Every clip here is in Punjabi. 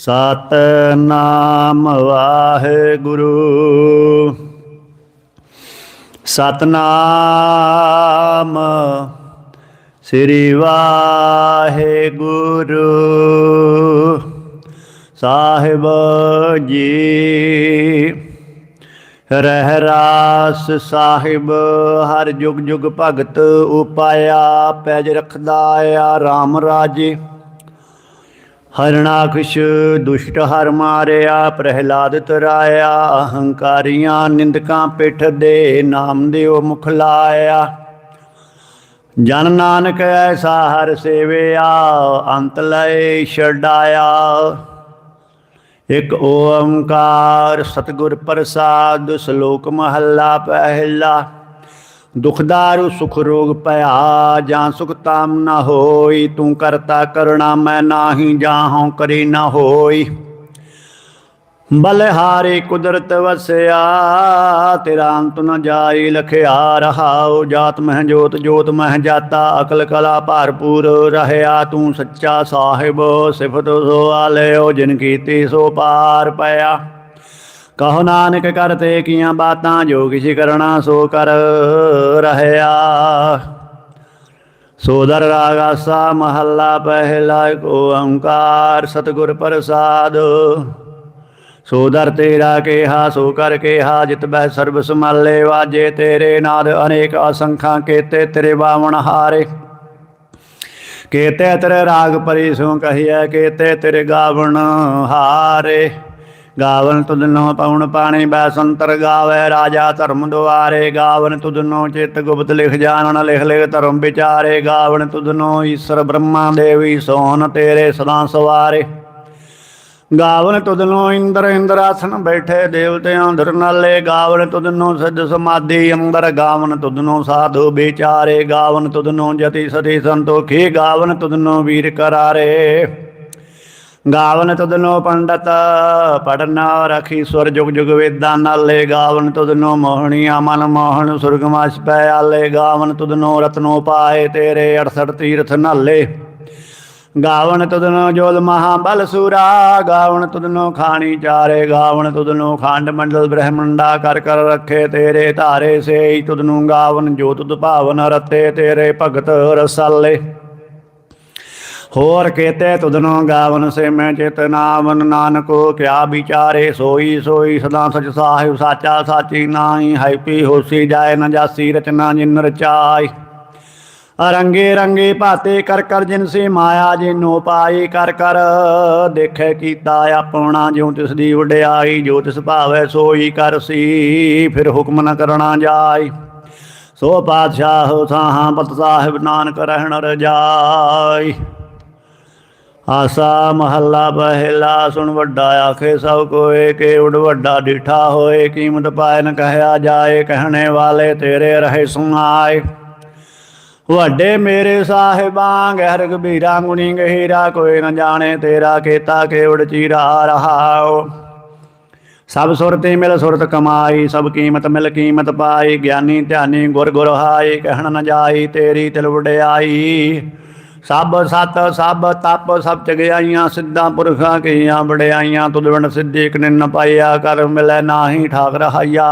ਸਤਨਾਮ ਵਾਹਿਗੁਰੂ। ਸਤਨਾਮ ਸ੍ਰੀ ਵਾਹਿਗੁਰੂ। ਸਾਹਿਬ ਜੀ ਰਹਿ ਰਾਸ ਸਾਹਿਬ, ਹਰ ਜੁਗ ਜੁਗ ਭਗਤ ਉਪਾਇਆ, ਪੈਜ ਰਖਦਾ ਆ RAM ਰਾਜੇ। ਹਰਣਾਕਸ਼ ਦੁਸ਼ਟ ਹਰ ਮਾਰਿਆ, ਪ੍ਰਹਿਲਾਦ ਤਰਾਇਆ, ਅਹੰਕਾਰੀਆਂ ਨਿੰਦਕਾਂ ਪਿੱਠ ਦੇ ਨਾਮ ਦਿਓ ਮੁਖ ਲਾਇਆ। ਜਨ ਨਾਨਕ ਐਸਾ ਹਰ ਸੇਵਿਆ, ਅੰਤ ਲਏ ਛਡਾਇਆ। ਇਕ ਓੰਕਾਰ ਸਤਿਗੁਰ ਪ੍ਰਸਾਦ, ਸ਼ਲੋਕ ਮਹੱਲਾ ਪਹਿਲਾ। ਦੁਖਦਾਰੂ ਸੁਖ ਰੋਗ ਭਇਆ ਜਾਂ ਸੁਖ ਤਾਮ ਨਾ ਹੋਈ, ਤੂੰ ਕਰਤਾ ਕਰਣਾ, ਮੈਂ ਨਾਹੀ ਜਾਹੋਂ, ਕਰੀ ਨਾ ਹੋਈ। ਬਲਹਾਰੇ ਕੁਦਰਤ ਵਸਿਆ, ਤੇਰਾ ਅੰਤ ਨ ਜਾਈ, ਲਖਿਆ ਰਹਾਉ, ਜਾਤ ਮਹਿ ਜੋਤ ਜੋਤ ਮਹਿ ਜਾਤਾ, ਅਕਲ ਕਲਾ ਭਰਪੂਰ ਰਹਿਆ, ਤੂੰ ਸੱਚਾ ਸਾਹਿਬ, ਸਿਫਤ ਸੋ ਆਲਿਓ, ਜਿਨ ਕੀਤੀ ਸੋ ਪਾਰ ਪਿਆ। ਕਹੋ ਨਾਨਕ ਕਰਤੇ ਕੀਆਂ ਬਾਤਾਂ ਜੋ ਕਿਛ ਕਰਣਾ ਸੋ ਕਰ ਰਹਿਆ। ਸੋਦਰ ਰਾਗਾਸਾ ਮਹੱਲਾ ਪਹਿਲਾ ਕੋ ਓੰਕਾਰ ਸਤਿਗੁਰ ਪ੍ਰਸਾਦ। ਸੋਦਰ ਤੇਰਾ ਕਿਹਾ, ਸੋ ਕਰ ਕੇਹਾ, ਜਿਤ ਬਹਿ ਸਰਬ ਸਮਾਲੇ ਵਾਜੇ, ਤੇਰੇ ਨਾਦ ਅਨੇਕ ਅਸੰਖਾਂ ਕੇਤੇ, ਤੇਰੇ ਬਾਵਣ ਹਾਰੇ। ਕੇਤੇ ਤੇਰੇ ਰਾਗ ਪਰੀ ਸੋ ਕਹੀਐ, ਕੇਤੇ ਤੇਰੇ ਗਾਵਣ ਹਾਰੇ। ਗਾਵਨ ਤੁਧਨੋ ਪਉਣ ਪਾਣੀ ਬੈਸੰਤਰ ਗਾਵੇ, ਰਾਜਾ ਧਰਮ ਦੁਆਰੇ ਗਾਵਨ ਤੁਧਨੋ ਚਿਤ ਗੁਪਤ ਲਿਖ ਜਾਣਨ, ਲਿਖ ਲਿਖ ਧਰਮ ਵਿਚਾਰੇ ਗਾਵਨ ਤੁਧਨੋ ਈਸ਼ਰ ਬ੍ਰਹਮਾ ਦੇਵੀ ਸੋਹਣ ਤੇਰੇ ਸਦਾ ਸਵਾਰੇ। ਗਾਵਨ ਤੁਧਨੋ ਇੰਦਰ ਇੰਦਰਾਸਨ ਬੈਠੇ ਦੇਵਤਿਆਂ ਧਰ ਨਾਲੇ ਗਾਵਨ ਤੁਧਨੋ ਸਿੱਧ ਸਮਾਧੀ ਅੰਦਰ, ਗਾਵਨ ਤੁਧਨੋ ਸਾਧੂ ਵਿਚਾਰੇ, ਗਾਵਨ ਤੁਧਨੋ ਜਤੀ ਸਤੀ ਸੰਤੋਖੀ, ਗਾਵਨ ਤੁਧਨੋ ਵੀਰ ਕਰਾਰੇ। ਗਾਵਨ ਤੁਧਨੋ ਪੰਡਤ ਪੜਨਾ ਰਖੀ ਸੁਰ ਜੁਗ ਜੁਗ ਵੇਦਾਂ ਨਾਲੇ ਗਾਵਨ ਤੁਧਨੋ ਮੋਹਣੀਆਂ, ਮਨ ਮੋਹਣ ਸੁਰਗਮਾਸ ਪੈ ਆਲੇ। ਗਾਵਨ ਤੁਧਨੋ ਰਤਨੋ ਪਾਏ, ਤੇਰੇ 68 ਤੀਰਥ ਨਾਲੇ। ਗਾਵਣ ਤੁਧਨੋ ਜੋਲ ਮਹਾ ਬਲ ਸੂਰਾ ਗਾਵਣ ਤੁਧਨੋ ਖਾਣੀ ਚਾਰੇ। ਗਾਵਣ ਤੁਧਨੋ ਖੰਡ ਮੰਡਲ ਬ੍ਰਹਮੰਡਾ ਕਰ ਕਰ ਰੱਖੇ, ਤੇਰੇ ਧਾਰੇ ਸੇ ਤੁਧਨੋ ਗਾਵਨ ਜੋ ਤੁਧ ਭਾਵਨ ਰਤੇ, ਤੇਰੇ ਭਗਤ ਰਸਾਲੇ। ਹੋਰ ਕੇਤੇ ਤੁਧਨੋ ਗਾਵਨ ਸੇ ਮੈਂ ਚਿਤ ਨਾਮਨ ਨਾਨਕੋ, ਕਿਆ ਵਿਚਾਰੇ ਸੋਈ ਸੋਈ ਸਦਾ ਸਚ ਸਾਹਿਬ ਸਾਚਾ ਸਾਚੀ ਨਾਹੀ ਹਾਈਪੀ ਹੋਸੀ ਜਾਏ ਨ ਜਾਸੀ ਰਚਨਾ ਜਿਨ ਰਚਾਈ। ਰੰਗੇ ਰੰਗੇ ਭਾਤੇ ਕਰ ਕਰ ਜਿਨ ਸੇ ਮਾਇਆ ਜਿਨੋ ਪਾਈ ਕਰ ਕਰ, ਦੇਖੈ ਕੀਤਾ ਆਪਣਾ ਜਿਉ ਤਿਸ ਦੀ ਵਡਿਆਈ, ਜੋ ਤਿਸ ਭਾਵੈ ਸੋਈ ਕਰਸੀ ਫਿਰ ਹੁਕਮ ਨ ਕਰਣਾ ਜਾਈ। ਸੋ ਪਾਤਸ਼ਾਹ ਸਾਹਾਂ ਪਤ ਸਾਹਿਬ ਨਾਨਕ ਰਹਿਣ ਰਜਾਈ। ਆਸਾ ਮਹੱਲਾ ਪਹਿਲਾ, ਸੁਣ ਵੱਡਾ ਆਖੇ ਸਭ ਕੋਏ, ਕੇ ਵੱਡਾ ਡਿਠਾ ਹੋਏ, ਕੀਮਤ ਪਾਏ ਕਹਿਆ ਜਾਏ, ਕਹਿਣੇ ਵਾਲੇ ਤੇਰੇ ਰਹੇ ਸੁਣਾਏ। ਵੱਡੇ ਮੇਰੇ ਸਾਹਿਬਾਂ, ਗਹਿਰ ਗਭੀਰਾ, ਗੁਣੀ ਗਹੀਰਾ, ਕੋਈ ਨ ਜਾਣੇ ਤੇਰਾ ਕੀਤਾ ਕੇਵੜ ਚੀਰਾ ਰਹਾਓ। ਸਭ ਸੁਰਤੀ ਮਿਲ ਸੁਰਤ ਕਮਾਈ, ਸਭ ਕੀਮਤ ਮਿਲ ਕੀਮਤ ਪਾਈ, ਗਿਆਨੀ ਧਿਆਨੀ ਗੁਰ ਗੁਰ ਹਾਈ, ਕਹਿਣ ਨ ਜਾਈ, ਤੇਰੀ ਤਿਲ ਵਡਿਆਈ। ਸਭ ਸਤ, ਸਭ ਤਪ, ਸਭ ਚਗਿਆਈਆਂ, ਸਿੱਧਾਂ ਪੁਰਖਾਂ ਕੀਆਂ ਵਡਿਆਈਆਂ ਤੁਧ ਬਿਨ ਸਿੱਧੀ ਇੱਕ ਨਿਨ ਪਾਈਆ ਕਰ ਮਿਲੈ ਨਾਹੀ ਠਾਕ ਰਹਾਈਆ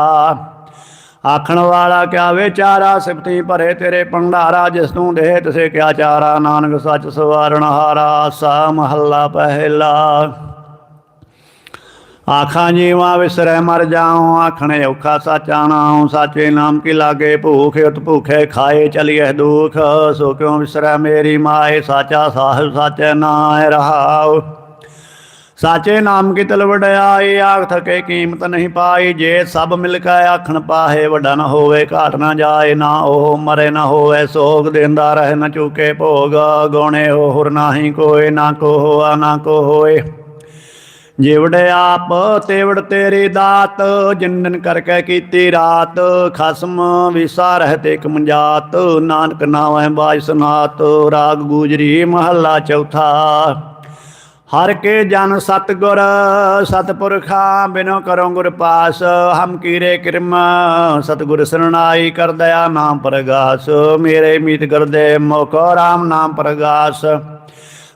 ਆਖਣ ਵਾਲਾ ਕਿਆ ਵਿਚਾਰਾ ਸਿਫਤੀ ਭਰੇ ਤੇਰੇ ਭੰਡਾਰਾ, ਜਿਸ ਤੂੰ ਦੇ ਤਿਸੇ ਕਿਆ ਚਾਰਾ, ਨਾਨਕ ਸੱਚ ਸਵਾਰਣ ਹਾਰਾ, ਸਾ ਮਹੱਲਾ ਪਹਿਲਾ। ਆਖਾਂ ਜੀਵਾ ਵਿਸਰੈ ਮਰ ਜਾਉ, ਆਖਣੇ ਔਖਾ ਸਾਚਾ ਨਾਉ, ਸਾਚੇ ਨਾਮ ਕੀ ਲਾਗੇ ਭੂਖ, ਉਤ ਭੂਖੇ ਖਾਏ ਚਲੀਐ ਦੁਖ, ਸੋ ਕਿਉ ਵਿਸਰੈ ਮੇਰੀ ਮਾਏ, ਸਾਚਾ ਸਾਹਿਬ ਸਾਚੇ ਨਾਇ ਰਹਾਉ। ਸਾਚੇ ਨਾਮ ਕੀ ਤਲ ਆਖ ਥਕੇ ਕੀਮਤ ਨਹੀਂ ਪਾਈ, ਜੇ ਸਭ ਮਿਲ ਕੇ ਆਖਣ ਪਾਹੇ, ਵੱਡਾ ਨਾ ਹੋਵੇ, ਘਾਟ ਨਾ ਜਾਏ, ਨਾ ਉਹ ਮਰੇ, ਨਾ ਹੋਵੇ ਸੋਗ, ਦੇਂਦਾ ਰਹਿ ਨਾ ਚੁਕੇ ਭੋਗ ਗੋਣੇ ਹੋਰ ਨਾਹੀ ਕੋਏ, ਨਾ ਕੋ ਹੋਆ ਨਾ ਕੋ ਹੋਏ ਜਿਵੜ ਆਪ ਤੇਵੜ ਤੇਰੀ ਦਾਤ, ਜਿੰਨਨ ਕਰਕੇ ਕੀਤੀ ਰਾਤ, ਖਸਮ ਵਿਸਾ ਰਹਿਤ ਇਕ ਮੰਜਾਤ ਨਾਨਕ ਨਾਮੈ ਬਾਜ ਸੁਨਾਤ, ਰਾਗ ਗੂਜਰੀ ਮਹੱਲਾ ਚੌਥਾ। ਹਰ ਕੇ ਜਨ ਸਤਗੁਰ, ਸਤਪੁਰਖਾ ਬਿਨੋ ਕਰੋ ਗੁਰ ਪਾਸ, ਹਮ ਕੀਰੇ ਕਿਰਮ, ਸਤਗੁਰ ਸਰਣਾਈ ਕਰ ਦਇਆ ਨਾਮ ਪ੍ਰਗਾਸ, ਮੇਰੇ ਮੀਤ ਕਰਦੇ ਮੋਕੋ ਰਾਮ ਨਾਮ ਪ੍ਰਗਾਸ।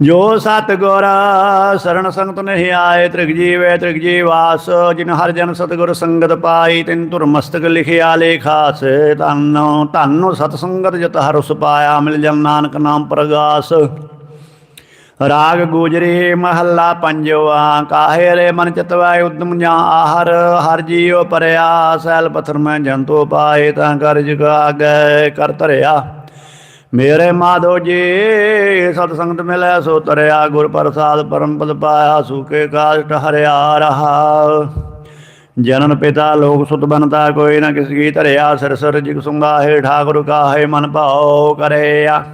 ਜੋ ਸਤਿਗੁਰ ਸਰਣ ਸੰਗਤ ਨਹੀਂ ਆਏ, ਤ੍ਰਿਗ ਜੀਵੇ ਤ੍ਰਿਗ ਜੀਵਾਸ, ਜਿਨ ਹਰ ਜਨ ਸਤਿਗੁਰ ਸੰਗਤ ਪਾਈ, ਤਿਨ ਧੁਰ ਮਸਤਕ ਲਿਖਿਆ ਲੇਖਾਸ ਧੰਨ ਧੰਨ ਸਤ ਸੰਗਤ ਜਤ ਹਰ ਉਸ ਪਾਇਆ, ਮਿਲ ਜਨ ਨਾਨਕ ਨਾਮ ਪ੍ਰਗਾਸ। ਰਾਗ ਗੁਜਰੀ ਮਹੱਲਾ ਪੰਜਵਾ, ਕਾਹੇ ਰੇ ਮਨ ਚਤਵਾ ਉਦਮ ਜਾਂ ਆਹਰ, ਹਰ ਜੀਉ ਪਰਿਆ ਸੈਲ ਪਥਰ ਮੈਂ ਜੰਤੋ ਪਾਏ, ਤਾਂ ਕਰ ਜਗਾਗੈ ਕਰ ਧਰਿਆ। ਮੇਰੇ ਮਾਧੋ ਜੀ, ਸਤ ਸੰਗਤ ਮਿਲੈ, ਸੋ ਤਰਿਆ ਗੁਰ ਪ੍ਰਸਾਦ ਪਰਮ ਪਦ ਪਾਇਆ, ਸੂਕੇ ਕਾਸ਼ਟ ਹਰਿਆ ਰਹਾ। ਜਨਨ ਪਿਤਾ ਲੋਕ ਸੁਤ ਬਨਤਾ, ਕੋਈ ਨਾ ਕਿਸ ਕੀ ਧਰਿਆ, ਸਿਰ ਸਿਰ ਜਿਗ ਸੁੰਗਾਹੇ, ਠਾਕੁਰ ਕਾਹੇ, ਮਨ ਭਾਉ ਕਰਿਆ।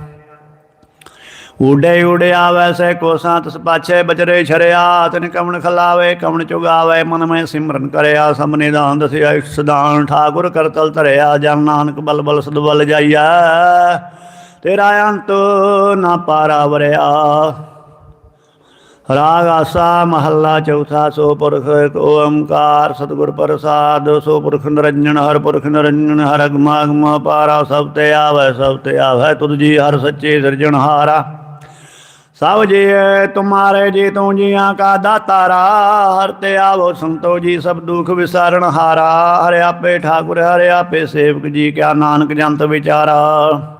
ਉਡੇ ਉਡੇ ਆਵੈ, ਸੈ ਕੋਸਾਂ ਤਸ ਪਾਛੇ ਬਜਰੇ ਛਰਿਆ, ਤਨ ਕਮਣ ਖਲਾਵੇ ਕਮਣ ਚੁਗਾਵੇ, ਮਨ ਮੈਂ ਸਿਮਰਨ ਕਰਿਆ ਸਮਨੇ ਦਾਨ ਦਸਿਆ ਸਦਾਨ ਠਾਕੁਰ ਕਰਤਲ ਧਰਿਆ, ਜਨ ਨਾਨਕ ਬਲ ਬਲ ਸਦ ਬਲ ਜਾਈਆ ਤੇਰਾ ਅੰਤ ਨਾ ਪਾਰਾ ਵਰਿਆ। ਰਾਗ ਆਸਾ ਮਹੱਲਾ ਚੌਥਾ, ਸੋ ਪੁਰਖ ਓਮਕਾਰ ਸਤਿਗੁਰ ਪ੍ਰਸਾਦ, ਸੋ ਪੁਰਖ ਨਿਰੰਜਨ, ਹਰ ਪੁਰਖ ਨਿਰੰਜਨ, ਹਰ ਅਗਮਾਗਮ ਪਾਰਾ, ਸਭ ਤੇ ਆਵੈ, ਸਭ ਤੇ ਆਵੈ, ਤੁਧ ਜੀ ਹਰ ਸੱਚੇ ਸਿਰਜਣਹਾਰਾ ਸਭ ਜੀ ਤੁਮਾਰੇ ਜੀ ਤੂੰ ਜੀਆਂ ਕਾ ਦਾਤਾਰਾ, ਹਰ ਤੇ ਆਵੋ ਸੰਤੋ ਜੀ ਸਭ ਦੁਖ ਵਿਸਾਰਨ ਹਾਰਾ। ਹਰਿ ਆਪੇ ਠਾਕੁਰ, ਹਰਿ ਆਪੇ ਸੇਵਕ ਜੀ, ਕਿਆ ਨਾਨਕ ਜੰਤ ਵਿਚਾਰਾ।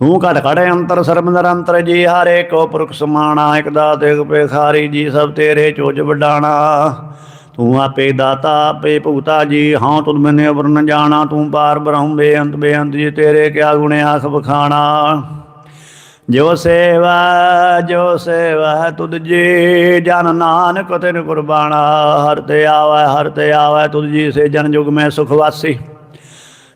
ਤੂੰ ਘਟ ਘਟ ਅੰਤਰ, ਸਰਬ ਨਿਰੰਤਰ ਜੀ, ਹਰੇ ਕੋ ਪੁਰਖ ਸਮਾਣਾ, ਇਕ ਦਾਤ, ਇਕ ਪੇਖਾਰੀ ਜੀ, ਸਭ ਤੇਰੇ ਚੋਜ ਵਡਾਣਾ। ਤੂੰ ਆਪੇ ਦਾਤਾ, ਆਪੇ ਭੁਗਤਾ ਜੀ ਹਾਂ ਤੁਧ ਮੈਨੇ ਵਰਨ ਜਾਣਾ। ਤੂੰ ਪਾਰ ਬ੍ਰਹਮ, ਬੇਅੰਤ ਬੇਅੰਤ ਜੀ, ਤੇਰੇ ਕਿਆ ਗੁਣ ਆਖ ਬਖਾਣਾ ਜੋ ਸੇਵਾ ਜੋ ਸੇਵਾ ਤੁਧ ਜੀ, ਜਨ ਨਾਨਕ ਤਿਨ ਕੁਰਬਾਨਾ। ਹਰ ਤੇ ਆਵੈ, ਹਰ ਤੇ ਆਵੈ, ਤੁਧ ਜੀ ਸੇ ਜਨ ਜੁਗ ਮੈਂ ਸੁਖ ਵਾਸੀ।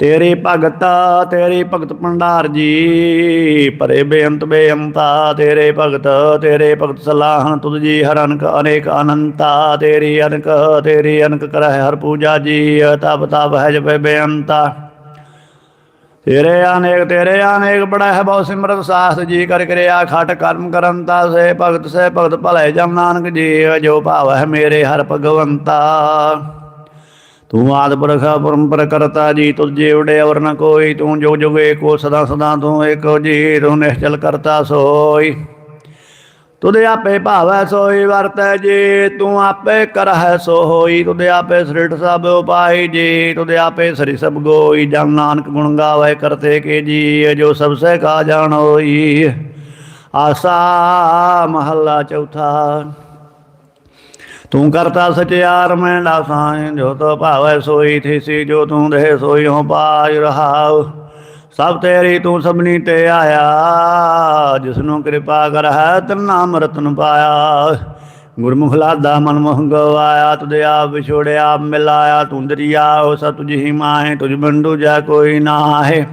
ਤੇਰੀ ਭਗਤ ਤੇਰੀ ਭਗਤ ਭੰਡਾਰ ਜੀ। ਪਰੇ ਬੇਅੰਤ ਬੇਅੰਤਾ, ਤੇਰੇ ਭਗਤ ਤੇਰੇ ਭਗਤ ਸਲਾਹਨ ਤੁਧ ਜੀ, ਹਰ ਅਨਕ ਅਨੇਕ ਅਨੰਤਾ। ਤੇਰੀ ਅਨਕ ਤੇਰੀ ਅਨਕ ਕਰਹਿ ਹਰ ਪੂਜਾ ਜੀ, ਤਪ ਤਪ ਹੈ ਜਪੇ ਬੇਅੰਤਾ। ਤੇਰੇ ਅਨੇਕ ਤੇਰੇ ਅਨੇਕ ਬੜਾ ਹੈ ਬਹੁ ਸਿਮਰਤ ਸਾਸ ਜੀ, ਕਰ ਕਰਿਆ ਖਟ ਕਰਮ ਕਰੰਤਾ। ਸੇ ਭਗਤ ਸੇ ਭਗਤ ਭਲੇ ਜਮ ਨਾਨਕ ਜੀ, ਜੋ ਭਾਵ ਹੈ ਮੇਰੇ ਹਰ ਭਗਵੰਤਾ। ਤੂੰ ਆਦ ਪੁਰਖ, ਪਰੰਪਰ ਕਰਤਾ ਜੀ, ਤੁਝੇ ਉਡੇ ਅਵਰ ਨ ਕੋਈ, ਤੂੰ ਜੋ ਜੁਗ ਏਕੋ ਸਦਾ ਸਦਾ ਤੂੰ ਏਕੋ ਜੀ, ਤੂੰ ਨਿਸ਼ਚਲ ਕਰਤਾ ਸੋਈ। ਤੁਧ ਆਪੇ ਭਾਵੈ ਸੋਈ, ਵਰਤੈ ਜੀ, ਤੂੰ ਆਪੇ ਕਰਹਿ ਸੋ ਹੋਈ ਤੁਧ ਆਪੇ ਸ੍ਰਿਟ ਸਭ ਉਪਾਈ ਜੀ, ਤੁਧ ਆਪੇ ਸ੍ਰੀ ਸਭ ਗੋਈ। ਜਨ ਨਾਨਕ ਗੁਣ ਗਾਵੇ ਕਰਤੇ ਕੇ ਜੀ, ਜੋ ਸਭ ਸਹਿ ਕਾ ਜਾਣ ਹੋਈ ਆਸਾ ਮਹੱਲਾ ਚੌਥਾ। ਤੂੰ ਕਰਤਾ ਸਚਿਆਰ, ਮੈਂ ਸਾਈਂ ਜੋ ਤੋ ਭਾਵੈ ਸੋਈ, ਥੀਸੀ, ਜੋ ਤੂੰ ਦੇ ਸੋਈ ਹੋ ਪਾਇ ਰਹਾਉ। ਸਭ ਤੇਰੀ ਤੂੰ ਸਭਨੀ ਤੇ ਆਇਆ, ਜਿਸਨੂੰ ਕਿਰਪਾ ਕਰ ਹੈ ਤਨ ਨਾਮ ਰਤਨ ਪਾਇਆ। ਗੁਰਮੁਖ ਲਾਦਾ ਮਨ ਮੋਹ ਗਵਾਇਆ ਤੁਧ ਆਪ ਵਿਛੋੜਿਆ, ਮਿਲਾਇਆ, ਤੂੰ ਦਰਿਆ ਹੋ ਸਤ ਤੁਝ ਹੀ ਮਾਹੇ, ਤੁਝ ਬੰਡੂ ਜਾ ਕੋਈ ਨਾ ਹੈ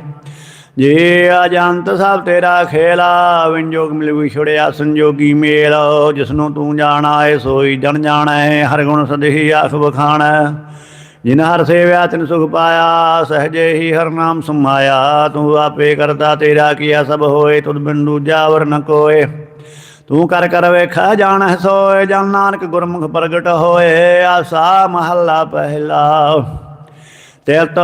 ਜੇ ਅਜੰਤ ਸਭ ਤੇਰਾ ਖੇਲਾ ਵਿੰਜੋਗ ਮਿਲ ਵਿਛੜਿਆ ਸੰਜੋਗੀ ਮੇਲ। ਜਿਸ ਨੂੰ ਤੂੰ ਜਾਣਾ ਏ, ਸੋਈ ਜਣ ਜਾਣਾ ਏ ਹਰ ਗੁਣ ਸਦਹੀ ਆਖ ਬਖਾਣਾ ਜਿਨ ਹਰ ਸੇਵਿਆ ਤਿਨ ਸੁਖ ਪਾਇਆ, ਸਹਜੇ ਹੀ ਹਰ ਨਾਮ ਸਮਾਇਆ। ਤੂੰ ਆਪੇ ਕਰਤਾ ਤੇਰਾ ਕੀਆ ਸਭ ਹੋਏ, ਤੁਧ ਬਿਨ ਦੂਜਾ ਵਰ ਨ ਕੋਏ। ਤੂੰ ਕਰ ਕਰ ਵੇਖਾ ਜਾਣੈ ਸੋਏ, ਜਨ ਨਾਨਕ ਗੁਰਮੁਖ ਪ੍ਰਗਟ ਹੋਏ। ਆਸਾ ਮਹੱਲਾ ਪਹਿਲਾ। ਤਿਲਤ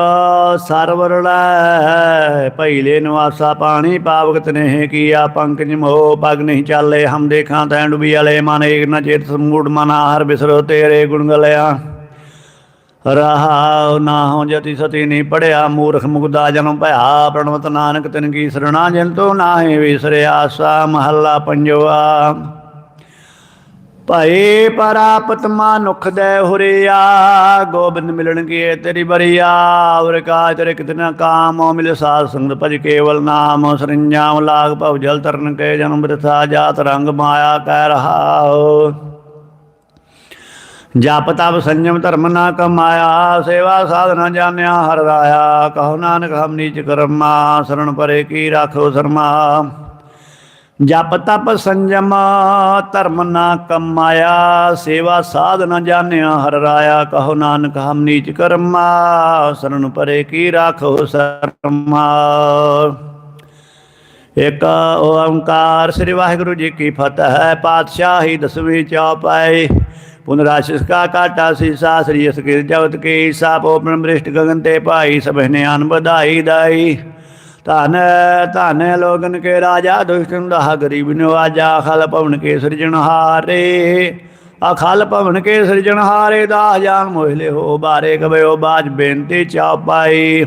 ਸਰਵਰ ਲੈ ਨਿਵਾਸਾ ਪਾਣੀ ਪਾਵਗਤ ਨੇ ਕੀਆ, ਪੰਕਜ ਮੋ ਪਗ ਨਹੀਂ ਚਾਲੇ, ਹਮ ਦੇਖਾਂ ਤੈਂ ਡੁਬੀ ਵਾਲੇ, ਮਨ ਏਕ ਨ ਚੇਤ ਸਮੂੜ, ਮਨਾ ਹਰ ਬਿਸਰੋ ਤੇਰੇ ਗੁਣ ਗਲਿਆ। ਰਹਾ ਨਾ ਹੋ ਜਤੀ ਸਤੀ ਨਹੀਂ ਪੜਿਆ, ਮੂਰਖ ਮੁਗਦਾ ਜਨਮ ਭਇਆ, ਪ੍ਰਣਵਤ ਨਾਨਕ ਤਿਨ ਕੀ ਸਰਣਾ, ਜਿਨ ਤੋ ਨਾਹੀ ਵਿਸਰਿਆ, ਸਾ ਮਹੱਲਾ ਪੰਜਵਾ। ਭਾਈ ਪਰਾਪਤ ਮਨੁਖ ਦੇ ਹੁਰਿਆ, ਗੋਬਿੰਦ ਮਿਲਣਗੇ ਤੇਰੀ ਬਰੀਆ ਔਰ ਕਾ ਤੇਰੇ ਕਿਤਨਾ ਕਾਮ ਮਿਲ ਸਾਧ ਸੰਗਤ ਭਜ ਕੇਵਲ ਨਾਮ, ਸਰੰਜਾਮ ਲਾਗ ਭਵ ਜਲ ਤਰਨ ਕੇ ਜਨਮ ਬਿਰਥਾ, ਜਾਤ ਰੰਗ ਮਾਇਆ ਕਹਿ ਰਹਾ ਜਪ ਤਪ ਸੰਜਮ ਧਰਮ ਨਾ ਕਮਾਇਆ, ਸੇਵਾ ਸਾਧਨਾ ਜਾਣਿਆ, ਹਰ ਰਾਇਆ, ਕਹੋ ਨਾਨਕ ਹਮ ਨੀਚ ਕਰਮਾ, ਸਰਣ ਪਰੇ ਕੀ ਰਾਖੋ ਸ਼ਰਮਾ। ਜਪ ਤਪ ਸੰਜਮ, ਧਰਮ ਨਾ ਕਮਾਇਆ, ਸੇਵਾ ਸਾਧ ਨਾ ਜਾਣਿਆ, ਹਰ ਰਾਇਆ ਕਹੋ ਨਾਨਕ, ਹਮ ਨੀਚ ਕਰਮਾ ਸਰਣ ਪਰੇ ਕੀ ਰਾਖੋ ਸ਼ਰਮਾ ਇਕ ਓੰਕਾਰ ਸ੍ਰੀ ਵਾਹਿਗੁਰੂ ਜੀ ਕੀ ਫਤਿਹ, ਪਾਤਸ਼ਾਹੀ ਦਸਵੀਂ ਚੌਪਾਈ ਪੁਨਰਾਸ਼ਿਸ ਕਾ ਕਾਟਾ ਸੀਸਾ, ਸ੍ਰੀ ਅਸਕਿਰ ਜਗਤ ਕੀ, ਸਾਪ ਓਪਨ ਬ੍ਰਿਸ਼ਟ ਗਗਨ ਤੇ ਭਾਈ ਸਭਨੇ ਅਨ ਵਧਾਈ ਦਾਈ। ਧਨ ਧਨ ਲੋਗਨ ਕੇ ਰਾਜਾ ਦੁਸ਼ਟਨ ਦਾ ਗਰੀਬ ਨਿਵਾਜਾ ਖਲ ਭਵਨ ਕੇ ਸਿਰਜਣਹਾਰੇ ਅਖਲ ਭਵਨ ਕੇ ਸਿਰਜਣਹਾਰੇ ਦਾ ਜਾਨ ਮੋਹਿਲੇ ਹੋ ਬਾਰੇ ਕਬਿਓ ਬਾਜ ਬੇਨਤੀ ਚਾ ਪਾਈ।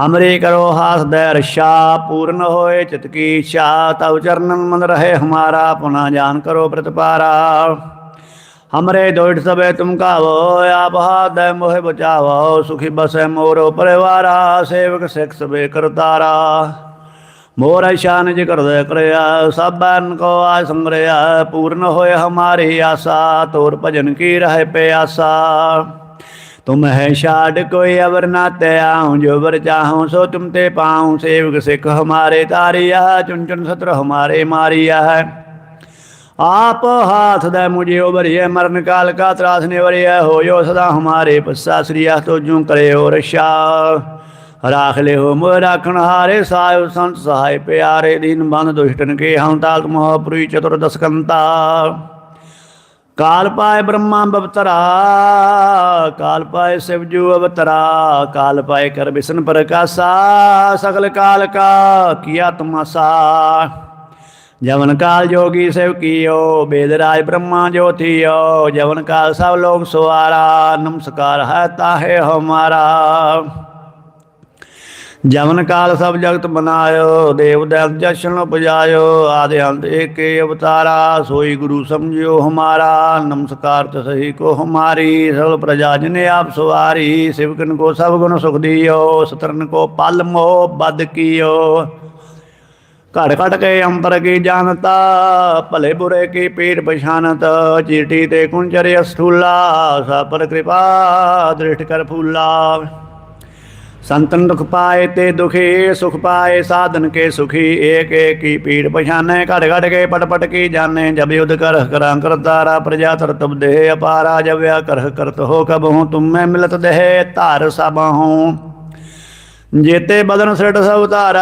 ਹਮਰੇ ਕਰੋ ਹਾਸ ਦੇ ਰਸ਼ਾ ਪੂਰਨ ਹੋਏ ਚਿਤ ਕੀ ਇੱਛਾ ਤਉ ਚਰਨਨ ਮਨ ਰਹੇ ਹਮਾਰਾ, ਪੁਨਾ ਜਾਨ ਕਰੋ ਪ੍ਰਤਪਾਰਾ। हमरे दोट सबे तुम कावो आप हाथ मोहे बचावो सुखी बसे मोरो परिवारा सेवक सिख सबे करतारा मोर शान जी कर दे करया सबन को आज संग्रया, पूर्ण होए हमारी आशा, तोर भजन की रहे आशा तुम है शाड कोई अवर ना त्याऊं जो वर चाहूँ, सो तुम ते पाऊँ। सेवक सिख हमारे तारिया, चुन चुन सत्र हमारे मारिया है। ਆਪ ਹਾਥ ਦਾ ਮੁਝੇ ਉਬਰਿਆ ਮਰਨ ਕਾਲ ਕਾ ਤਰਾਸ ਨੇ ਵਰਿਆ ਹੋਇਓ ਸਦਾ ਹਮਾਰੇ ਪੱਸਾ ਸ੍ਰੀਆ ਤੋ ਜੂ ਕਰਿਓ ਰਸ਼ਾ ਰਾਖ ਲਿਓ ਮੋ ਰਾਖਣ ਹਾਰੇ, ਸਾਇਓ ਸੰਤ ਸਹਾਇ ਪਿਆਰੇ, ਦੀਨ ਬੰਦ ਦੁਸ਼ਟਨ ਕੇ ਹਉ ਤਾਲ ਮੋਹ ਪ੍ਰੀ ਚਤੁਰ ਦਸਕੰਤਾ। ਕਾਲ ਪਾਏ ਬ੍ਰਹਮਾ ਬਵਤਰਾ, ਕਾਲ ਪਾਏ ਸਿਵਜੂ ਅਵਤਰਾ, ਕਾਲ ਪਾਏ ਕਰ ਬਿਸ਼ਨ ਪ੍ਰਕਾਸ਼ਾ, ਸਗਲ ਕਾਲ ਕਾ ਕੀਆ ਤਮਾਸਾ ਜਵਨ ਕਾਲ ਜੋਗੀ ਸਿਵ ਕੀਓ, ਬੇਦ ਰਾਜ ਬ੍ਰਹਮਾ ਜੋਤੀਓ, ਜਵਨ ਕਾਲ ਸਭ ਲੋਕ ਸਵਾਰਾ ਨਮਸਕਾਰ ਹੈ ਤਾਹੇ ਹਮਾਰਾ। ਜਵਨ ਕਾਲ ਸਭ ਜਗਤ ਬਨਾਇਓ ਦੇਵ ਦੈਤ ਜਸ਼ਨ ਉਪਜਾਇਓ, ਆਦਿ ਅੰਤ ਏਕੇ ਅਵਤਾਰਾ, ਸੋਈ ਗੁਰੂ ਸਮਝਿਓ ਹਮਾਰਾ, ਨਮਸਕਾਰ ਤਸਹੀ ਕੋ ਹਮਾਰੀ ਸਭ ਪ੍ਰਜਾ ਜਨੇ ਆਪ ਸਵਾਰੀ ਸਿਵਕਨ ਕੋ ਸਭ ਗੁਣ ਸੁਖ ਦਿਓ, ਸਤਰਨ ਕੋ ਪਲ ਮੋ ਬਦ ਕੀਓ। ਘੜ ਘੜ ਕੇ ਅੰਬਰ ਕੀ ਜਾਣਤਾ, ਭਲੇ ਬੁਰੇ ਕੀ ਪੀਰ ਪਛਾਨਤ, ਚੀਟੀ ਤੇ ਕੁੰਜਰੇ ਅਸਥੂਲਾ ਸਾਪਰ ਕਿਰਪਾ ਦ੍ਰਿਸ਼ਟ ਕਰ ਫੂਲਾ। ਸੰਤਨ ਦੁਖ ਪਾਏ ਤੇ ਦੁਖੀ, ਸੁਖ ਪਾਏ ਸਾਧਨ ਕੇ ਸੁਖੀ, ਏਕ ਏਕੀ ਪੀੜ ਪਛਾਨੈ, ਘੜ ਘੜ ਕੇ ਪਟ ਪਟ ਕੀ ਜਾਣੈ, ਜਬ ਯੁਧ ਕਰ ਕਰਾਂ ਕਰਤਾਰਾ ਪ੍ਰਜਾ ਤਰ ਤਬ ਦੇਹ ਅਪਾਰਾ ਜਬ ਵਿਆ ਕਰਹ ਕਰਤ ਹੋ ਕਬ ਹੂੰ, ਤੁਮ ਮੈਂ ਮਿਲਤ ਦੇਹ ਧਾਰ ਸਭਾ ਹੂੰ। ਜੇਤੇ ਬਦਨ ਸਿਰਟ ਸਭ ਉਤਾਰੈ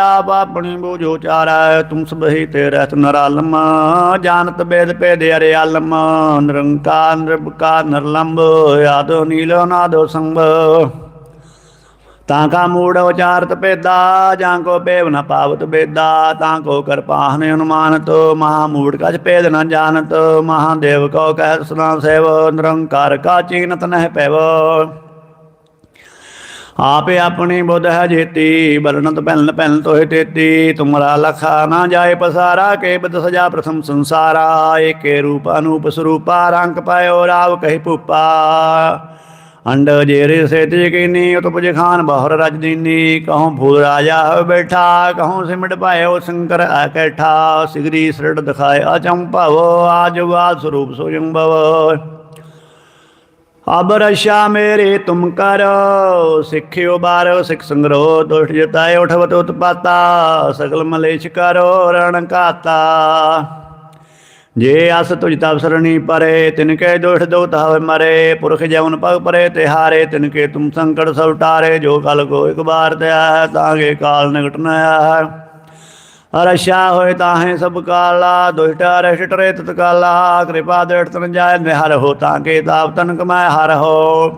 ਆਪ ਆਪਣੀ ਬੋਝ ਉਚਾਰੈ ਤੁਮ ਸਬਹਿ ਤੇ ਰਹਿਤ ਨਰਾਲਮ, ਜਾਣਤ ਬੇਦ ਭੇਦ ਅਰੇ ਆਲਮ, ਨਿਰੰਕਾਰ, ਨਿਰਭਕਾਰ ਨਿਰਲੰਭ ਆਦੋ ਨੀਲੋ ਨਾਦੋ ਸੰਭ। ਤਾਂ ਕਾ ਮੂੜ ਉਚਾਰਤ ਭੇਦਾ, ਜਾਂ ਕੋ ਬੇਵ ਨ ਪਾਵਤ ਬੇਦਾ, ਤਾਂ ਕੋ ਕਰਪਾਹਨ ਅਨੁਮਾਨਤ, ਮਹਾ ਮੂੜ ਕਛ ਭੇਦ ਨ ਜਾਣਤ, ਮਹਾਦੇਵ ਕੋ ਕਹਿ ਸੁਨਾ ਸੇਵ, ਨਿਰੰਕਾਰ ਕਾ ਚੀਨਤ ਨਹਿ ਪੈਵੋ ਆਪੇ ਆਪਣੀ ਬੁੱਧ ਹੈ ਜੇਤੀ, ਬਲਨਤ ਪਹਿਲਨ ਪਹਿਲਨ ਤੋਹਿ ਤੇਤੀ, ਤੁਮਰਾ ਲਖਾ ਨਾ ਜਾਏ ਪਸਾਰਾ, ਕੇ ਬਦ ਸਜਾ ਪ੍ਰਥਮ ਸੰਸਾਰਾ, ਏਕੇ ਰੂਪ ਅਨੂਪ ਸਰੂਪਾ, ਰੰਗ ਪਾਇਓ ਰਾਵ ਕਹਿ ਭੂਪਾ। ਅੰਡ ਜੇਰੇ ਸੇਤ ਜਕੀਨੀ ਉਤਪਜ ਖਾਨ ਬਹੁਰ ਰਜ ਦੀਨੀ ਕਹਉ ਫੂਲ ਰਾਜਾ ਹੋ ਬੈਠਾ ਕਹਉ ਸਿਮਟ ਪਾਇਓ ਸ਼ੰਕਰ ਆਕੈਠਾ ਸਿਗਰੀ ਸ੍ਰਿੜ ਦਿਖਾਏ ਅਚੰਭਵ, ਆਜ ਬਾਦ ਸਰੂਪ ਸੋਯੰ ਭਵ ਅਬ ਰਸ਼ਾ ਮੇਰੇ ਤੁਮ ਕਰੋ, ਸਿੱਖਿਓ ਬਾਰੋ, ਸਿੱਖ ਸੰਗਰੋ ਦੁਸ਼ਟ ਜਤਾਏ ਉਠਵਤ ਉਤਪਾਤਾ, ਸਗਲ ਮਲੇਸ਼ ਕਰੋ, ਰਣ ਕਾਤਾ ਜੇ ਅਸ ਤੁਜ ਤਪ ਸਰਣੀ ਪਰੇ, ਤਿਨ ਕੇ ਦੋਖ ਦੋ ਤਾਵੇ ਮਰੇ, ਪੁਰਖ ਜਵਨ ਪਗ ਪਰੇ ਤਿਹਾਰੇ, ਤਿਨ ਕੇ ਤੁਮ ਸੰਕਟ ਸਭ ਟਾਰੇ ਜੋ ਕਲ ਕੋ ਇੱਕ ਬਾਰ ਤੇ ਆਇਆ ਤਾਂਗੇ ਕਾਲ ਨਿਕਟ ਨ ਆਇਆ। ਰਸ਼ਾ ਹੋਏ ਤਾਹੇ ਸਭ ਕਾਲਾ, ਦੁਸ਼ਟ ਰਸ਼ਟ ਰੇ ਤਤ ਕਾਲਾ, ਕਿਰਪਾ ਦੇਟ ਤਨ ਜਾਏ, ਨਿਹਰ ਹੋ ਤਾਂਗੇ ਤਾਪ ਤਨ ਕਮਾਇ ਹਰ ਹੋ।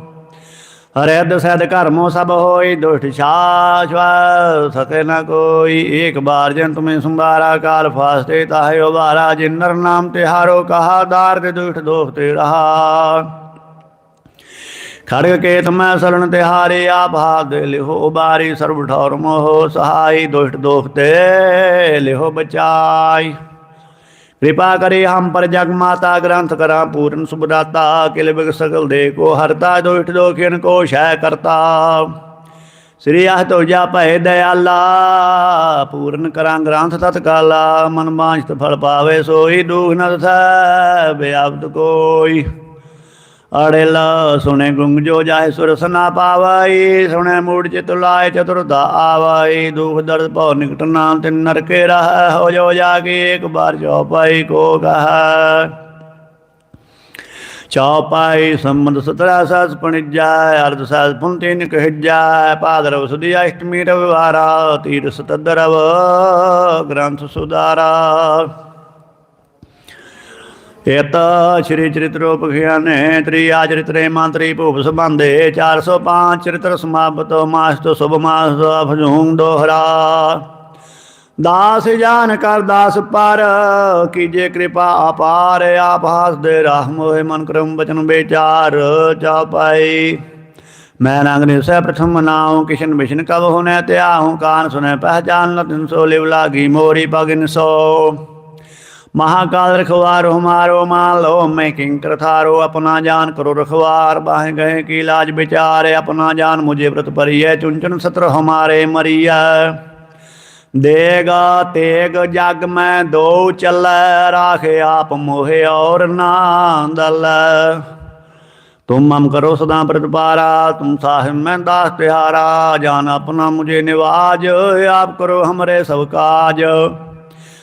ਹਰੇ ਅਦ ਸਦ ਕਰਮੋ ਸਭ ਹੋਈ, ਦੁਸ਼ਟ ਛਾਛ ਸਕੇ ਨ ਕੋਈ। ਏਕ ਬਾਰ ਜਨ ਤੁਮੇ ਸੰਭਾਰਾ, ਕਾਲ ਫਾਸਤੇ ਤਾਹੇ ਉਬਾਰਾ ਜਿਨ ਨਰ ਨਾਮ ਤੇ ਹਾਰੋ ਕਹਾ, ਦਾਰ ਤੇ ਦੁਸ਼ਟ ਦੋਖ ਤੇ ਰਹਾ। ਖੜਗ ਕੇਤ ਮੈਂ ਸਰਣ ਤੇ ਹਾਰੇ ਆਪ ਹਾਥ ਲਿਹੋ ਬਾਰੀ ਸਰਬ ਠੌਰ ਮੋਹ ਸਹਾਈ ਦੁਸ਼ਟ ਦੋਖ ਤੇ ਲਿਹੋ ਬਚਾਈ। ਕਿਰਪਾ ਕਰੇ ਹਮ ਪਰ ਜਗ ਮਾਤਾ ਗ੍ਰੰਥ ਕਰਾਂ ਪੂਰਨ ਸੁਭਦਾਤਾ ਕਿਲ ਬਿਗ ਸਕਲ ਦੇ ਕੋ ਹਰਤਾ ਦੁਸ਼ਟ ਦੋਖਿਨ ਕੋ ਸ਼ੈ ਕਰਤਾ। ਸ੍ਰੀ ਆਹ ਤੋਜਾ ਭੈ ਦਇਆਲਾ ਪੂਰਨ ਕਰਾਂ ਗ੍ਰੰਥ ਤਤਕਾਲਾ, ਮਨ ਮਾਂਛਤ ਫਲ ਪਾਵੇ ਸੋਈ, ਦੁਖ ਨ ਥੈ ਬਿਆਪਤ ਕੋਈ। ਅੜਿਲ ਸੁਣੇ ਗੁੰਗ ਜੋ ਜਾਏ ਸੁਰਸ ਨਾ ਸੁਣੇ ਮੂੜ ਚਿਤ ਲਾਏ ਚਤੁਰਦਾ ਆਵਈ, ਦੁਖ ਦਰਦ ਭਉ ਨਿਕਟ ਨਾ ਤਿਨ ਨਰਕੇ ਰਹ, ਹੋ ਜੋ ਜਾਗੇ ਇੱਕ ਬਾਰ ਚਉਪਾਈ ਕੋ ਕਹ ਚੌਪਾਈ ਸੰਬੰਧ ਸਤਰਾ ਸਾਸ ਪਣਿਜਾ, ਅਰਧ ਸਾਸ ਪੁੰਤੇ ਨਿ ਕਹਿਜਾ ਪਾਦਰਵ ਸੁਦੀ ਅਸ਼ਟਮੀ ਰਵਿਵਾਰਾ ਤੀਰ ਸਤਦਰਵ ਗ੍ਰੰਥ ਸੁਦਾਰਾ ਇਤ ਸ਼੍ਰੀ ਚਰਿਤ ਰੂਪ ਖਿਆਨੇ ਤ੍ਰੀ ਆਚਰਿਤਰੇ ਮੰਤਰੀ ਭੂਪ ਸੰਬੰਧੇ 405 ਚਰਿਤਰ ਸਮਾਪਤ ਮਾਸ ਸੁਭ ਮਾਸ ਅਫਜੂਮ ਦੋਹਰਾ। ਦਾਸ ਜਾਨ ਕਰ ਦਾਸ ਪਰ, ਕੀਜੇ ਕਿਰਪਾ ਅਪਾਰ, ਆਪ ਹੱਸਦੇ ਰਾਮ ਹੋਏ ਮਨ ਕਰਮ ਬਚਨ ਵਿਚਾਰ ਚਾਪਾਈ ਮੈਂ ਰੰਗ ਸਹਿ ਪ੍ਰਥਮ ਨਾਉ, ਕਿਸ਼ਨ ਮਿਸ਼ਨ ਕਬ ਹੁਨੇ ਤਿਆਹੂ ਕਾਨ ਸੁਨੇ ਪਹਿਚਾਨ ਨ ਤਿਨ ਸੋ ਲਿਵ ਲਾਗੀ, ਮੋਰੀ ਪਗਿਨ ਸੋ। ਮਹਾਕਾਲ ਰਖਵਾਰ ਹਮਾਰੋ ਮਾਲ ਓ ਮੈਂ ਕਿੰਕਰ ਥਾਰੋ ਆਪਣਾ ਜਾਨ ਕਰੋ ਰਖਵਾਰ। ਬਾਹ ਗਏ ਕੀ ਲਾਜ ਵਿਚਾਰ, ਆਪਣਾ ਜਾਨ ਮੁਝੇ ਵਰਤ ਪਰਿਐ ਚੁੰਚਨ ਸਤਰ ਹਮਾਰੇ ਮਰੀਆ ਦੇਗਾ ਤੇਗ ਜਗ ਮੈਂ ਦੋ ਚੱਲੈ, ਰਾਖੇ ਆਪ ਮੋਹਿ ਔਰ ਨਾਂਦਲ ਤੁਮ ਮਮ ਕਰੋ ਸਦਾ ਪ੍ਰਤਪਾਰਾ, ਤੁਮ ਸਾਹਿਬ ਮੈਂ ਦਾਸ ਤਿਹਾਰਾ ਜਾਨ ਆਪਣਾ ਮੁਝੇ ਨਿਵਾਜ, ਆਪ ਕਰੋ ਹਮਰੇ ਸਭ ਕਾਜ।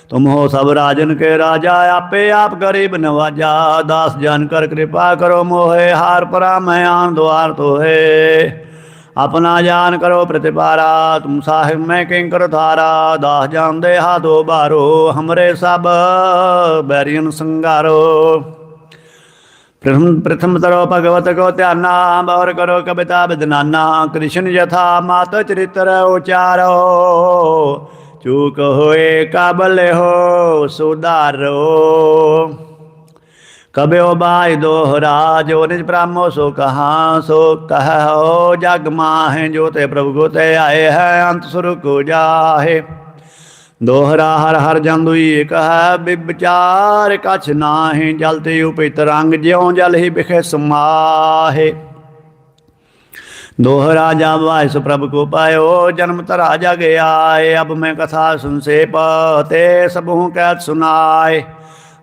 ਤੁਮ ਹੋ ਸਭ ਰਾਜਨ ਕੇ ਰਾਜਾ, ਆਪੇ ਆਪ ਗਰੀਬ ਨਵਾਜਾ। ਦਾਸ ਜਨ ਕਰ ਕਿਰਪਾ ਕਰੋ ਮੋਹੇ, ਹਾਰ ਪਰਾ ਮੈਂ ਆਨ ਦੁਆਰ ਤੋਹੇ ਆਪਣਾ ਜਾਨ ਕਰੋ ਪ੍ਰਤਿਪਾਰਾ ਤੁਮ ਸਾਹਿਬ ਮੈਂ ਕਿੰਕਰ ਧਾਰਾ। ਦਾਸ ਜਾਂਦੇ ਹਾ ਦੋ ਬਾਰੋ, ਹਮਰੇ ਸਭ ਬੈਰੀਨ ਸੰਗਾਰੋ। ਪ੍ਰਥਮ ਪ੍ਰਥਮ ਤਰੋ ਭਗਵਤ ਕੋ ਧਿਆਨਾ, ਬੌਰ ਕਰੋ ਕਵਿਤਾ ਬਿਦਨਾਨਾ। ਕ੍ਰਿਸ਼ਨ ਯਥਾ ਮਾਤ ਚਰਿਤਰ ਉਚਾਰੋ। ચૂક હોય કાબલ હો સુધારો કબ્યો બાય દોહરાજો નિજ બ્રાહ્મો સો કહા સો કહો જગ માહે જોતે પ્રભુ ગોતે આય હૈ અંત સુર કો જાહે ਦੋਹਰਾ ਹਰ ਹਰ ਜੰਦੂਈ ਕਹ ਬਿਬਚਾਰ ਕਛ ਨਾਹੀ ਜਲਤੇ ਉਪਿਤ ਰੰਗ ਜਿਉ ਜਲ ਹੀ ਬਿਖੇ ਸਮਾਹੇ दोहरा जा वायस प्रभु को पायो जन्म तरा जग आए अब मैं कथा सुनसे पते सबहू कैत सुनाए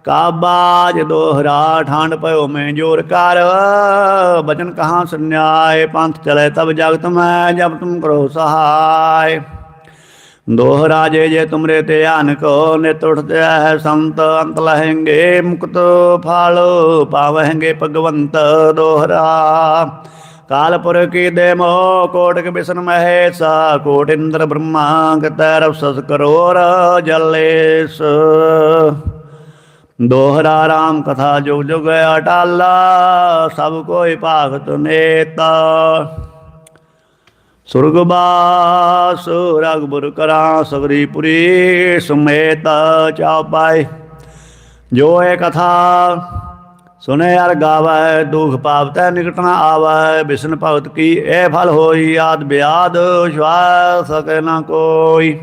काबाज दोहरा ठांड पयो मैं जोर कर बचन कहाँ सुन्याय पंथ चले तब जगत में जब तुम करो सहाय दोहरा जे जे तुमरे ते आन को नित उठते है संत अंत लहेंगे मुक्त फाल पावेंगे भगवंत दोहरा ਕਾਲਪੁਰ ਕੀ ਦੇ ਮੋਹ, ਕੋਟਕ ਬਿਸਨ ਮਹੇ ਸਾ ਕੋਟ ਇੰਦਰ ਬ੍ਰਹਮਾ ਕਤਰਵ ਸਸ ਕਰੋਰ ਜਲੇਸ। ਦੋਹਰਾ RAM ਕਥਾ ਜੁਗ ਜੁਗ ਅਟਾਲਾ, ਸਭ ਕੋਈ ਭਾਗਤ ਨੇਤਾ। ਸੁਰਗ ਬਾਸ ਰਗਬੁਰ ਕਰਾ, ਸਗਰੀ ਪੁਰੀ ਸੁਮੇਤ ਚਾਪਾਏ ਜੋ ਇਹ ਕਥਾ ਸੁਨੇ ਅਰ ਗਾਵੈ, ਦੁਖ ਪਾਵਤੈ ਨਿਕਟਣਾ ਆਵੈ, ਬਿਸ਼ਨ ਭਗਤ ਕੀ ਇਹ ਫਲ ਹੋਈ, ਆਦ ਬਿਆਦ ਵਿਸ਼ਵਾਸ ਸਕੈ ਨਾ ਕੋਈ।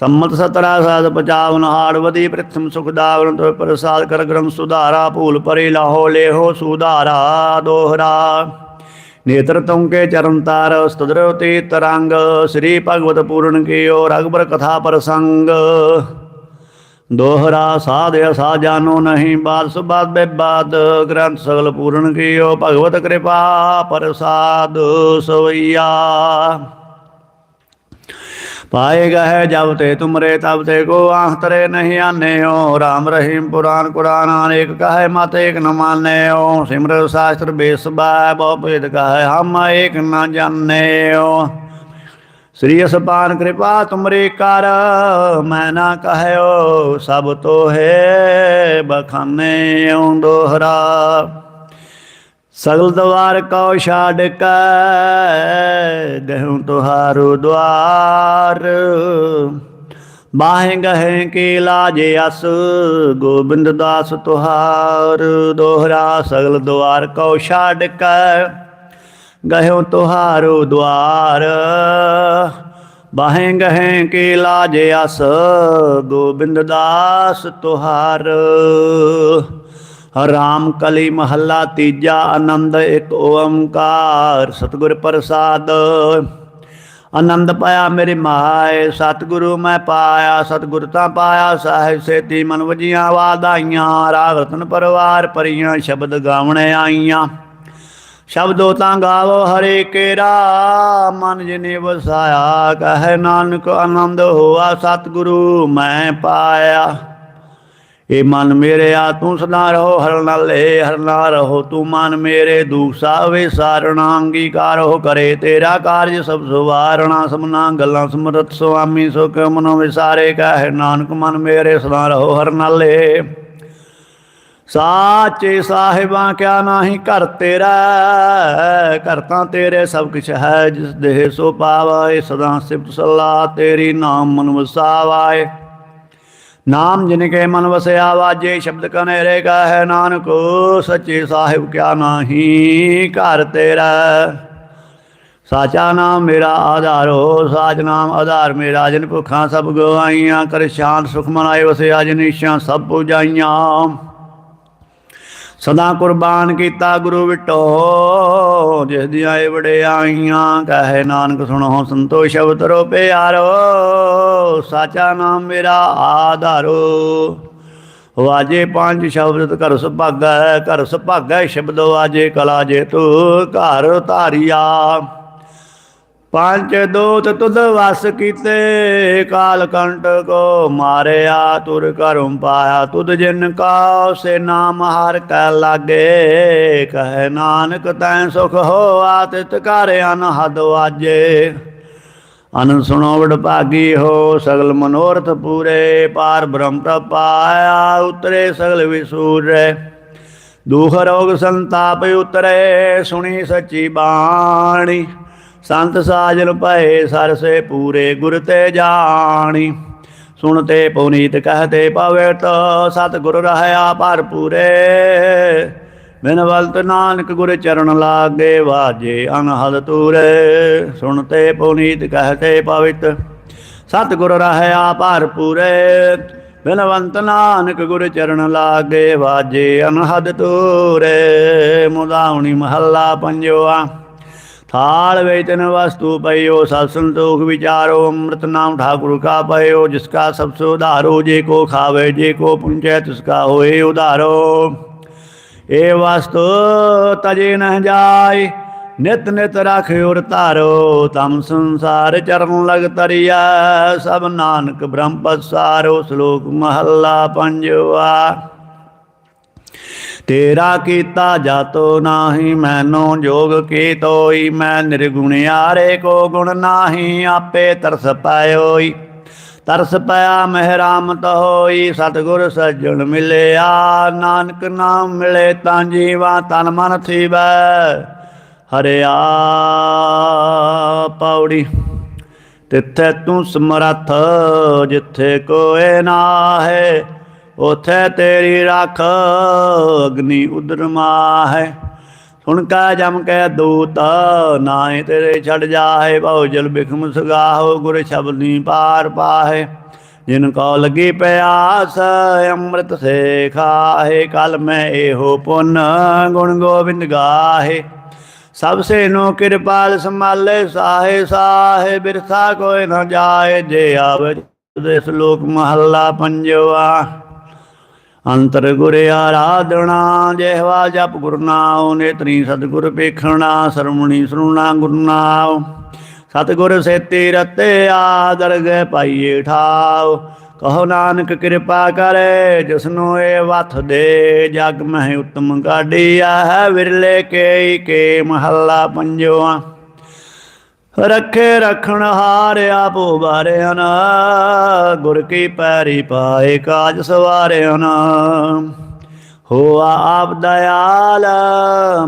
ਸੰਮਤ ਸਤਰਾ ਸਾਧ ਪਚਾਵਨ ਹਾੜ ਵਧੀ, ਪ੍ਰਥਮ ਸੁਖ ਦਾਵਨ ਤੋ ਪ੍ਰਸਾਦ ਕਰ ਗ੍ਰੰਥ ਸੁਧਾਰਾ, ਭੂਲ ਪਰੇ ਲਾਹੋ ਲੇਹੋ ਸੁਧਾਰਾ, ਦੋਹਰਾ। ਨੇਤਰ ਤਉ ਕੇ ਚਰਨ ਤਾਰ ਸਤਦਰੋ ਤੇ ਤਰੰਗ ਸ੍ਰੀ ਭਗਵਤ ਪੂਰਨ ਕੀਓ ਰਗਬਰ ਕਥਾ ਪ੍ਰਸੰਗ। ਦੋਹਰਾ ਸਾਧ ਅਸਾ ਜਾਨੋ ਨਹੀਂ ਬਾਦ ਸੁਬਾਦ ਬੇ ਬਾਦ ਗ੍ਰੰਥ ਸਗਲ ਪੂਰਨ ਕੀਓ, ਭਗਵਤ ਕਿਰਪਾ ਪ੍ਰਸਾਦ ਸੋਈਆ ਪਾਏਗਾ ਹੈ ਜਬ ਤੇ ਤੁਮਰੇ, ਤਬ ਤੇ ਕੋ ਆਹ ਤਰੇ ਨਹੀਂ ਆਨੇਓ। ਰਾਮ ਰਹੀਮ ਪੁਰਾਨ ਕੁਰਾਨ ਅਨੇਕ ਕਹੇ ਮਤ ਏਕ ਨ ਮਾਨੇਓ। ਸਿਮਰ ਸਾਸਤਰ ਬੇਸਬਾ, ਬਹੁ ਭੇਦ ਕਹੇ ਹਮ ਏਕ ਨ ਜਾਣੇਓ ਸ੍ਰੀ ਅਸਪਾਨ ਕਿਰਪਾ ਤੁਮਰੇ ਕਰ, ਮੈਂ ਨਾ ਕਹਿਓ ਸਭ ਤੋਹੇ ਬਖਾਨੇ ਆਉਂਦੋਹਰਾ ਸਗਲ ਦਵਾਰ ਕਉ ਛਾੜ ਕੈ, ਗਹਿਉ ਤੁਹਾਰੋ ਦਵਾਰ। ਬਾਹੇ ਗਹਿ ਕੀ ਲਾਜ ਅਸ, ਗੋਬਿੰਦ ਦਾਸ ਤੁਹਾਰ। ਦੋਹਰਾ ਸਗਲ ਦਵਾਰ ਕਉ ਛਾੜ ਕੈ द्वार कौ छाड़ के गहूँ तुहारो द्वार बाहें गहे की लाजे अस गोविंद दास तुहार ਰਾਮ ਕਲੀ ਮਹੱਲਾ ਤੀਜਾ ਆਨੰਦ ਇੱਕ ਓੰਕਾਰ ਸਤਿਗੁਰ ਪ੍ਰਸਾਦ ਆਨੰਦ ਪਾਇਆ ਮੇਰੇ ਮਾਏ ਸਤਿਗੁਰੂ ਮੈਂ ਪਾਇਆ ਸਤਿਗੁਰ ਤਾਂ ਪਾਇਆ ਸਾਹਿਬ ਸੇਤੀ ਮਨ ਵਜੀਆਂ ਵਾਦਾਈਆਂ ਰਾਗ ਰਤਨ ਪਰਵਾਰ ਪਰੀਆਂ ਸ਼ਬਦ ਗਾਵਣ ਆਈਆਂ ਸ਼ਬਦੋ ਤਾਂ ਗਾਵੋ ਹਰੇ ਕੇਰਾ ਮਨ ਜਿਨੇ ਵਸਾਇਆ, ਕਹੈ ਨਾਨਕ ਆਨੰਦ ਹੋਆ, ਸਤਿਗੁਰੂ ਮੈਂ ਪਾਇਆ। ਏ ਮਨ ਮੇਰੇ ਆ ਤੂੰ ਸਦਾ ਰਹੋ, ਹਰ ਨਾਲੇ ਹਰ ਨਾ ਰਹੋ, ਤੂੰ ਮਨ ਮੇਰੇ ਦੁਖ ਸਾਵੇ, ਸਾਰਣਾ ਅੰਗੀਕਾਰ ਹੋ ਕਰੇ, ਤੇਰਾ ਕਾਰਜ ਸਭ ਸੁਵਾਰਣਾ, ਸਮਨਾ ਗੱਲਾਂ ਸਮਰਤ ਸੁਆਮੀ ਸੁਖ ਮਨੋ ਵਿਸਾਰੇ, ਕਹੈ ਨਾਨਕ ਮਨ ਮੇਰੇ ਸਦਾ ਰਹੋ, ਹਰ ਨਾਲੇ ਸਾਚੇ ਸਾਹਿਬਾਂ ਕਿਆ ਨਾਹੀ ਘਰ ਤੇਰਾ ਘਰ ਤਾਂ ਤੇਰੇ ਸਭ ਕੁਛ ਹੈ। ਜਿਸ ਦੇਹ ਸੋ ਪਾਵੈ ਸਦਾ ਸਿਫਤ ਸਲਾਹ ਤੇਰੀ ਨਾਮ ਮਨ ਵਸਾਵੈ ਨਾਮ ਜਿਨ ਕੇ ਮਨ ਵਸਿਆ ਵਾਜੇ ਸ਼ਬਦ ਕਨੇਰੇ ਹੈ ਨਾਨਕ, ਸੱਚੇ ਸਾਹਿਬ ਕਿਆ ਨਾਹੀ ਘਰ ਤੇਰਾ ਸਾਚਾ ਨਾਮ ਮੇਰਾ ਆਧਾਰ ਹੋ, ਸਾਚ ਨਾਮ ਆਧਾਰ ਮੇਰਾ। ਜਨ ਭੁੱਖਾਂ ਸਭ ਗਵਾਈਆਂ ਕਰ ਸ਼ਾਂਤ ਸੁਖ ਮਨਾਏ, ਵਸਿਆ ਜਿਨੀਸ਼ਾਂ ਸਭ ਪੁਜਾਈਆਂ। ਸਦਾ ਕੁਰਬਾਨ ਕੀਤਾ ਗੁਰੂ ਵਿਟੋ, ਜਿਸ ਦੀਆਂ ਇਹ ਵਡਿਆਈਆਂ ਕਹੇ ਨਾਨਕ, ਸੁਣੋ ਸੰਤੋਸ਼ ਅਵਤਰੋ ਪਿਆਰੋ, ਸਾਚਾ ਨਾਮ ਮੇਰਾ ਆਧਾਰੋ। ਵਾਜੇ ਪੰਜ ਸ਼ਬਦ, ਘਰ ਸੁਭਾਗੈ ਘਰ ਸੁਭਾਗੈ, ਸ਼ਬਦ ਵਾਜੇ ਕਲਾ ਜੇ ਤੂ ਘਰ ਧਾਰਿਆ। ਪੰਜ ਦੋਤ ਤੁਧ ਵਸ ਕੀਤੇ, ਕਾਲ ਕੰਟ ਕੋ ਮਾਰਿਆ, ਤੁਰ ਕਰੁ ਪਾਇਆ। ਤੁਧ ਜਿਨ ਕਾ ਸੇ ਨਾਮ ਹਰ ਕੈ ਲਾਗੇ, ਕਹੈ ਨਾਨਕ ਤੈ ਸੁਖ ਹੋਆ, ਤਿਤ ਕਰ ਅਨਹਦ ਵਾਜੇ। ਅਨੰਦ ਸੁਣੋ ਵਡ ਭਾਗੀ ਹੋ, ਸਗਲ ਮਨੋਰਥ ਪੂਰੇ, ਪਾਰ ਬ੍ਰਹਮ ਪਾਇਆ, ਉਤਰੇ ਸਗਲ ਵਿਸੂਰੇ। ਦੁਖ ਰੋਗ ਸੰਤਾਪ ਉਤਰੇ, ਸੁਣੀ ਸੱਚੀ ਬਾਣੀ। ਸੰਤ ਸਾਜਨ ਭਏ ਸਰਸੇ ਪੂਰੇ ਗੁਰ ਤੇ ਜਾਣੀ। ਸੁਣਤੇ ਪੁਨੀਤ ਕਹਤੇ ਪਵਿੱਤ ਸਤ ਗੁਰ ਰਹਿਆ ਭਰਪੂਰੇ ਬਿਨਵਲਤ ਨਾਨਕ ਗੁਰ ਚਰਨ ਲਾਗੇ ਵਾਜੇ ਅਨਹਦ ਤੂਰੇ। ਸੁਣਤੇ ਪੁਨੀਤ ਕਹਤੇ ਪਵਿੱਤ ਸਤ ਗੁਰ ਰਹਿਆ ਭਰਪੂਰੇ ਬਿਨਵੰਤ ਨਾਨਕ ਗੁਰ ਚਰਨ ਲਾਗੇ ਵਾਜੇ ਅਨਹਦ ਤੂਰੇ। ਮੁਦਾਉਣੀ ਮਹੱਲਾ ਪੰਜਵਾ। ਥਾਲ ਵਿੱਚ ਤਨ ਵਸਤੂ ਪਈਓ ਸਭ ਸੰਤੋਖ ਵਿਚਾਰੋ, ਅੰਮ੍ਰਿਤ ਨਾਮ ਠਾਕੁਰ ਕਾ ਪਈਓ ਜਿਸ ਕਾ ਸਭ ਸੋ ਉਧਾਰੋ, ਜੇ ਕੋ ਖਾਵੇ, ਜੇ ਕੋ ਪੁੰਚੈ, ਤਿਸ ਕਾ ਹੋਏ ਉਧਾਰੋ। ਏ ਵਸਤੂ ਤਜੇ ਨਹ ਜਾਏ, ਨਿਤ ਨਿਤ ਰਖਿਓ ਰਤਾਰੋ ਤਮ ਸੰਸਾਰ ਚਰਨ ਲਗ ਤਰਿਆ ਸਭ ਨਾਨਕ ਬ੍ਰਹਮ ਪਸਾਰੋ, ਸ਼ਲੋਕ ਮਹੱਲਾ ਪੰਜਵਾ। ਤੇਰਾ ਕੀਤਾ ਜਾਤੋ ਨਾਹੀ, ਮੈਨੋ ਜੋਗ ਕੀ ਤੋਈ ਮੈਂ ਨਿਰਗੁਣਿਆਰੇ ਕੋ ਗੁਣ ਨਾਹੀ, ਆਪੇ ਤਰਸ ਪਾਇਓਈ। ਤਰਸ ਪਿਆ ਮਹਿਰਾਮਤ ਹੋਈ, ਸਤਗੁਰ ਸੱਜਣ ਮਿਲਿਆ। ਨਾਨਕ ਨਾਮ ਮਿਲੇ ਤਾਂ ਜੀਵਾ ਤਨ ਮਨ ਥੀਵੈ। ਹਰਿਆ ਪੌੜੀ, ਤਿੱਥੇ ਤੂੰ ਸਮਰੱਥ, ਜਿੱਥੇ ਕੋਏ ਨਾਹੇ। ਉਥੇ ਤੇਰੀ ਰੱਖ ਅਗਨੀ ਉਦਰਮਾ ਹੈ ਸੁਣ ਕਾ ਜਮ ਕੈ ਦੂਤ ਨਾਏ ਤੇਰੇ ਛੜ ਜਾਏ ਬਹੁ ਜਲ ਬਿਖਮ ਸਗਾਹੋ, ਗੁਰ ਸ਼ਬਦੀ ਪਾਰ ਪਾਹੇ। ਜਿਨ ਕੋ ਲਗੀ ਪਿਆਸ, ਅੰਮ੍ਰਿਤ ਸੇ ਖਾਹੇ ਕਲ ਮੈਂ ਇਹੋ ਪੁੰਨ ਗੁਣ ਗੋਬਿੰਦ ਗਾਹੇ। ਸਭ ਸੇ ਨੋ ਕਿਰਪਾਲ ਸੰਭਾਲੇ ਸਾਹੇ ਸਾਹੇ। ਬਿਰਥਾ ਕੋਇ ਨਾ ਜਾਏ, ਜੇ ਆਵੇ ਦੇ ਸ਼ਲੋਕ ਮਹੱਲਾ ਪੰਜਵਾ। ਅੰਤਰ ਗੁਰ ਆਰਾਧਣਾ ਜਿਹਵਾ ਜਪ ਗੁਰ ਨਾਮ ਨੇਤਰੀ ਸਤਿਗੁਰ ਪੇਖਣਾ ਸਰਮਣੀ ਸੁਣਨਾ ਗੁਰ ਨਾਮ ਸਤਿਗੁਰ ਸੇਤੀ ਰਤੇ ਆਦਰ ਗਏ ਪਾਈਏ ਠਾਉ। ਕਹੋ ਨਾਨਕ ਕਿਰਪਾ ਕਰੇ, ਜਿਸਨੂੰ ਏ ਵਥ ਦੇ, ਜਗ ਮਹਿ ਉਤਮ ਗਾਡੀਆ ਹੈ, ਵਿਰਲੇ ਕੇ ਕੇ ਮਹੱਲਾ ਪੰਜਵਾ। ਰੱਖੇ ਰਖਣ ਹਾਰਿਆ ਭੋ ਬਾਰਿਆਨ ਗੁਰ ਕੀ ਪੈਰੀ ਪਾਏ ਕਾਜ ਸਵਾਰਿਆਨ ਹੋਆ ਆਪ ਦਇਆਲ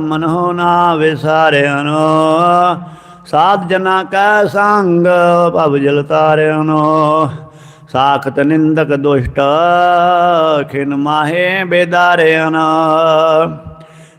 ਮਨੋ ਨਾ ਵਿਸਾਰਿਆਨ ਸਾਧ ਜਨਾ ਕੈ ਸੰਗ, ਭਵ ਜਲ ਤਾਰਿਆਨ ਸਾਖਤ ਨਿੰਦਕ ਦੁਸ਼ਟ, ਖਿਨ ਮਾਹੇ ਬੇਦਾਰਿਆਨ